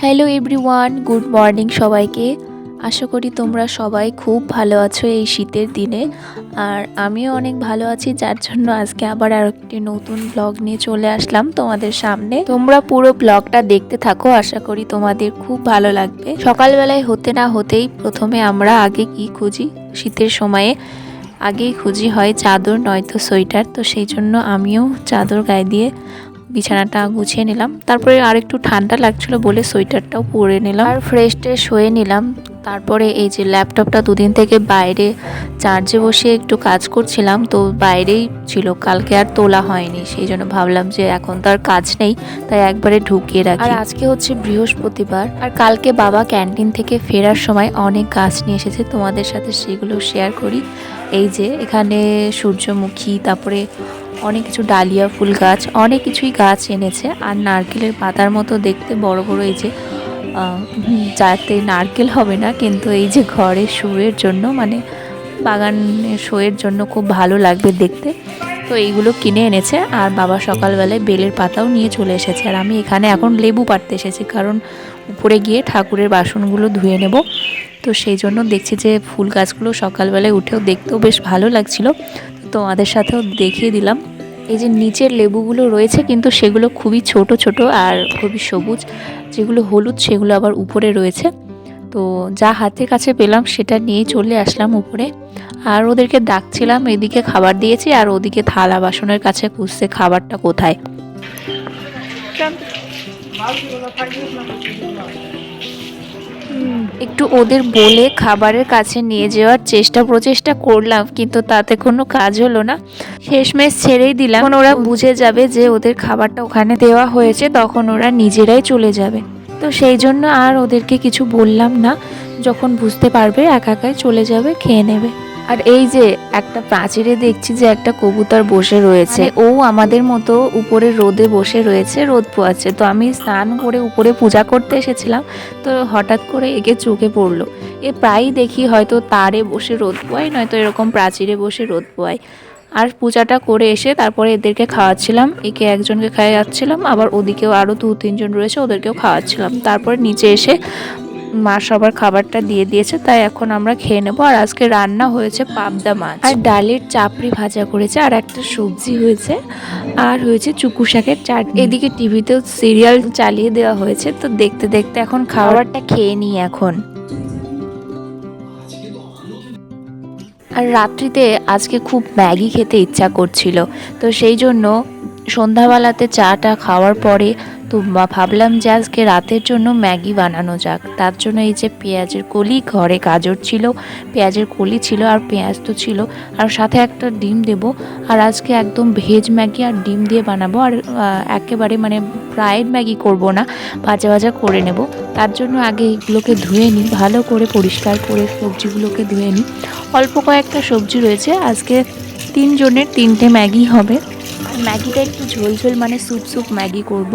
Hello everyone good morning সবাইকে। আশা করি তোমরা সবাই খুব ভালো আছো এই শীতের দিনে। আর আমিও অনেক ভালো আছি, যার জন্য আজকে আবার আর একটি নতুন ব্লগ নিয়ে চলে আসলাম তোমাদের সামনে। তোমরা পুরো ব্লগটা দেখতে থাকো, আশা করি তোমাদের খুব ভালো লাগবে। সকালবেলায় হতে না হতেই প্রথমে আমরা আগে কি খুঁজি? শীতের সময়ে আগেই খুঁজি হয় চাদর, নয়তো সোয়েটার। তো সেই জন্য আমিও চাদর গায়ে দিয়ে বিছানাটা গুছিয়ে নিলাম। তারপরে আর একটু ঠান্ডা লাগছিল বলে সোয়েটারটাও পরে নিলাম। আর ফ্রেশ ট্রেশ হয়ে নিলাম। তারপরে এই যে ল্যাপটপটা দুদিন থেকে বাইরে চার্জে বসে একটু কাজ করছিলাম, তো বাইরেই ছিল। কালকে আর তোলা হয়নি, সেই জন্য ভাবলাম যে এখন তো আর কাজ নেই, তাই একবারে ঢুকিয়ে রাখি। আর আজকে হচ্ছে বৃহস্পতিবার, আর কালকে বাবা ক্যান্টিন থেকে ফেরার সময় অনেক গাছ নিয়ে এসেছে, তোমাদের সাথে সেগুলো শেয়ার করি। এই যে এখানে সূর্যমুখী, তারপরে অনেক কিছু ডালিয়া ফুল গাছ, অনেক কিছুই গাছ এনেছে, আর নারকেলের পাতার মতো দেখতে বড় বড় এই যে যাতে নারকেল হবে না, কিন্তু এই যে ঘরে শোয়ের জন্য মানে বাগানে শোয়ের জন্য খুব ভালো লাগবে দেখতে। তো এইগুলো কিনে এনেছে, আর বাবা সকালবেলায় বেলের পাতাও নিয়ে চলে এসেছে। আর আমি এখানে এখন লেবু পাড়তে এসেছি, কারণ উপরে গিয়ে ঠাকুরের বাসনগুলো ধুয়ে নেব। তো সেই জন্য দেখছি যে ফুল গাছগুলো সকালবেলায় উঠেও দেখতেও বেশ ভালো লাগছিল। তো তোমাদের সাথেও দেখিয়ে দিলাম। এই যে নিচের লেবুগুলো রয়েছে কিন্তু সেগুলো খুবই ছোট ছোট আর খুবই সবুজ। যেগুলো হলুদ, সেগুলো আবার উপরে রয়েছে। তো যা হাতের কাছে পেলাম সেটা নিয়ে চলে আসলাম উপরে। আর ওদেরকে ডাকছিলাম, এদিকে খাবার দিয়েছি আর ওদিকে থালা বাসনের কাছে খুঁজছে খাবারটা কোথায়। একটু ওদের বলে খাবারের কাছে নিয়ে যাওয়ার চেষ্টা প্রচেষ্টা করলাম, কিন্তু তাতে কোনো কাজ হলো না। শেষমেশ ছেড়েই দিলাম। ওরা বুঝে যাবে যে ওদের খাবারটা ওখানে দেওয়া হয়েছে, তখন ওরা নিজেরাই চলে যাবে। তো সেই জন্য আর ওদেরকে কিছু বললাম না। যখন বুঝতে পারবে, একা একাই চলে যাবে, খেয়ে নেবে। আর এই যে একটা প্রাচীরে দেখছি যে একটা কবুতর বসে রয়েছে। ও আমাদের মতো উপরে রোদে বসে রয়েছে, রোদ পোয়াচ্ছে। তো আমি স্নান করে উপরে পূজা করতে এসেছিলাম, তো হঠাৎ করে একে চোখে পড়ল। এ প্রায়ই দেখি হয়তো তারে বসে রোদ পোয়ায়, নয়তো এরকম প্রাচীরে বসে রোদ পোয়ায়। আর পূজাটা করে এসে তারপরে এদেরকে খাওয়াচ্ছিলাম, একে একজনকে খাওয়াচ্ছিলাম, আবার ওদিকেও আরও দু তিনজন রয়েছে, ওদেরকেও খাওয়াচ্ছিলাম। তারপরে নিচে এসে মা সবার খাবারটা দিয়ে দিয়েছে তাই এখন আমরা খেয়ে নেব। আর আজকে রান্না হয়েছে পাবদা মাছ। আর ডালের চাপড়ি ভাজা করেছে আর একটা সবজি হয়েছে আর হয়েছে চুকু শাকের চাটনি। এদিকে টিভিতেও সিরিয়াল চালিয়ে দেওয়া হয়েছে তো দেখতে দেখতে এখন খাবারটা খেয়ে নিই এখন। আর রাত্রিতে আজকে খুব ম্যাগি খেতে ইচ্ছা করছিল তো সেই জন্য সন্ধ্যাবেলাতে চাটা খাওয়ার পরে তো ভাবলাম যে আজকে রাতের জন্য ম্যাগি বানানো যাক। তার জন্য এই যে পেঁয়াজের কলি, ঘরে গাজর ছিল, পেঁয়াজের কলি ছিল আর পেঁয়াজ তো ছিল, আর সাথে একটা ডিম দেব। আর আজকে একদম ভেজ ম্যাগি আর ডিম দিয়ে বানাবো, আর একেবারে মানে ফ্রাইড ম্যাগি করব না, ভাজা ভাজা করে নেব। তার জন্য আগে এগুলোকে ধুয়ে নিই, ভালো করে পরিষ্কার করে সবজিগুলোকে ধুয়ে নিই। অল্প কয়েকটা সবজি রয়েছে, আজকে তিনজনের তিনটে ম্যাগি হবে। ম্যাগিটা একটু ঝোল ঝোল মানে স্যুপ স্যুপ ম্যাগি করব।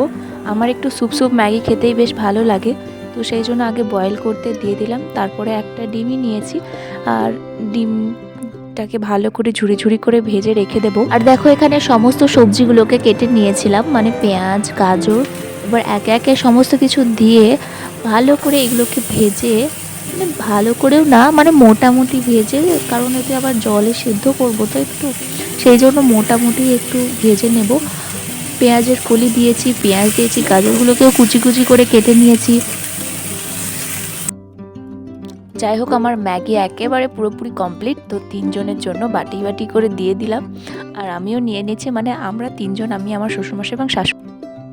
আমার একটু স্যুপ স্যুপ ম্যাগি খেতেই বেশ ভালো লাগে। তো সেই জন্য আগে বয়েল করতে দিয়ে দিলাম, তারপরে একটা ডিমই নিয়েছি। আর ডিমটাকে ভালো করে ঝুড়ি ঝুড়ি করে ভেজে রেখে দেবো। আর দেখো, এখানে সমস্ত সবজিগুলোকে কেটে নিয়েছিলাম মানে পেঁয়াজ, গাজর, এবার একে একে সমস্ত কিছু দিয়ে ভালো করে এগুলোকে ভেজে মানে ভালো করেও না মানে মোটামুটি ভেজে, কারণ এতে আবার জলে সিদ্ধ করব, তো একটু সেই জন্য মোটামুটি একটু ভেজে নেব। পেঁয়াজের কলি দিয়েছি, পেঁয়াজ দিয়েছি, গাজরগুলোকেও কুচি কুচি করে কেটে নিয়েছি। যাই হোক, আমার ম্যাগি একেবারে পুরোপুরি কমপ্লিট, তো তিনজনের জন্য বাটি বাটি করে দিয়ে দিলাম। আর আমিও নিয়ে নিয়েছি মানে আমরা তিনজন, আমি আমার শ্বশুরমশাই এবং শাশু